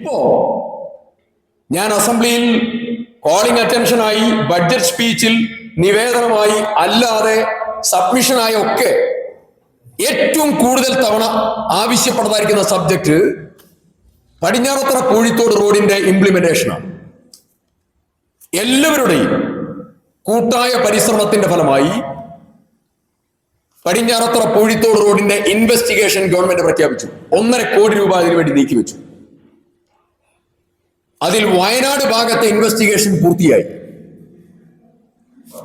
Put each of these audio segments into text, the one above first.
ഇപ്പോ ഞാൻ അസംബ്ലിയിൽ കോളിംഗ് അറ്റൻഷനായി ബഡ്ജറ്റ് സ്പീച്ചിൽ നിവേദനമായി അല്ലാതെ സബ്മിഷനായി ഒക്കെ ഏറ്റവും കൂടുതൽ തവണ ആവശ്യപ്പെടുന്നതായിരിക്കുന്ന സബ്ജക്റ്റ് പടിഞ്ഞാറത്തറ കോഴിത്തോട് റോഡിന്റെ ഇംപ്ലിമെന്റേഷനാണ് എല്ലാവരുടെയും കൂട്ടായ പരിശ്രമത്തിന്റെ ഫലമായി പടിഞ്ഞാറത്തറ കോഴിത്തോട് റോഡിന്റെ ഇൻവെസ്റ്റിഗേഷൻ ഗവൺമെന്റ് പ്രഖ്യാപിച്ചു. ഒന്നര കോടി രൂപ അതിനുവേണ്ടി നീക്കിവെച്ചു. അതിൽ വയനാട് ഭാഗത്തെ ഇൻവെസ്റ്റിഗേഷൻ പൂർത്തിയായി.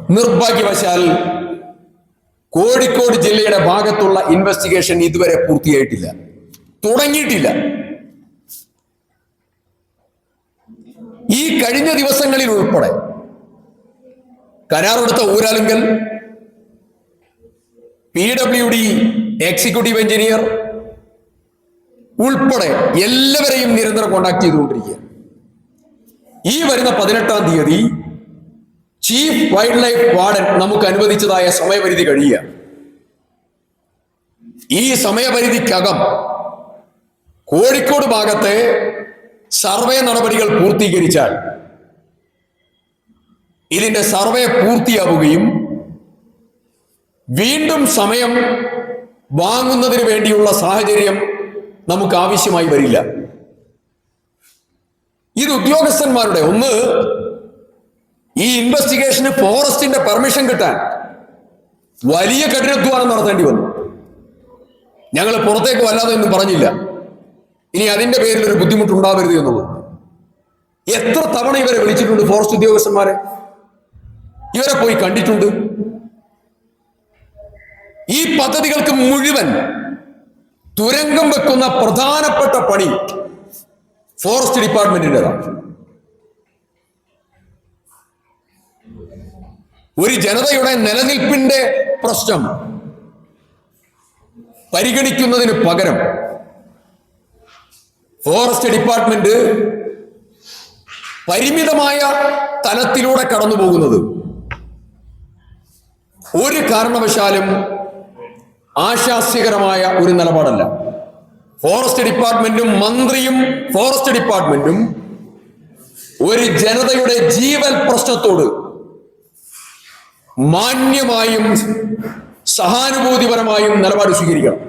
നിർഭാഗ്യവശാൽ കോഴിക്കോട് ജില്ലയുടെ ഭാഗത്തുള്ള ഇൻവെസ്റ്റിഗേഷൻ ഇതുവരെ പൂർത്തിയായിട്ടില്ല. തുടങ്ങിയിട്ടില്ല. ഈ കഴിഞ്ഞ ദിവസങ്ങളിൽ ഉൾപ്പെടെ കരാറെടുത്ത Uralungal P W D executive engineer ഉൾപ്പെടെ എല്ലാവരെയും നിരന്തരം കോണ്ടാക്ട് ചെയ്തുകൊണ്ടിരിക്കുക ഈ വരുന്ന പതിനെട്ടാം തീയതി ചീഫ് വൈൽഡ് ലൈഫ് വാർഡൻ നമുക്ക് അനുവദിച്ചതായ സമയപരിധി കഴിയുക. ഈ സമയപരിധിക്കകം കോഴിക്കോട് ഭാഗത്തെ സർവേ നടപടികൾ പൂർത്തീകരിച്ചാൽ ഇതിന്റെ സർവേ പൂർത്തിയാവുകയും വീണ്ടും സമയം വാങ്ങുന്നതിന് വേണ്ടിയുള്ള സാഹചര്യം നമുക്ക് ആവശ്യമായി വരില്ല. ഇത് ഉദ്യോഗസ്ഥന്മാരുടെ. ഒന്ന് ഈ ഇൻവെസ്റ്റിഗേഷന് ഫോറസ്റ്റിന്റെ പെർമിഷൻ കിട്ടാൻ വലിയ കഠിനാധ്വാനം നടത്തേണ്ടി വന്നു. ഞങ്ങൾ പുറത്തേക്ക് വല്ലാതെ ഒന്നും പറഞ്ഞില്ല. ഇനി അതിന്റെ പേരിൽ ഒരു ബുദ്ധിമുട്ട് ഉണ്ടാവരുത് എന്നുള്ളത്. എത്ര തവണ ഇവരെ വിളിച്ചിട്ടുണ്ട് ഫോറസ്റ്റ് ഉദ്യോഗസ്ഥന്മാരെ? ഇവരെ പോയി കണ്ടിട്ടുണ്ട്. ഈ പദ്ധതികൾക്ക് മുഴുവൻ തുരങ്കം വെക്കുന്ന പ്രധാനപ്പെട്ട പണി ഫോറസ്റ്റ് ഡിപ്പാർട്ട്മെന്റിന്റെതാണ് ഒരു ജനതയുടെ നിലനിൽപ്പിന്റെ പ്രശ്നം പരിഗണിക്കുന്നതിന് പകരം ഫോറസ്റ്റ് ഡിപ്പാർട്ട്മെന്റ് പരിമിതമായ തലത്തിലൂടെ കടന്നു പോകുന്നത് ഒരു കാരണവശാലും ആശാസ്യകരമായ ഒരു നിലപാടല്ല. ഫോറസ്റ്റ് ഡിപ്പാർട്ട്മെന്റും മന്ത്രിയും ഫോറസ്റ്റ് ഡിപ്പാർട്ട്മെന്റും ഒരു ജനതയുടെ ജീവൽ പ്രശ്നത്തോട് മാന്യമായും സഹാനുഭൂതിപരമായും നിലപാട് സ്വീകരിക്കണം.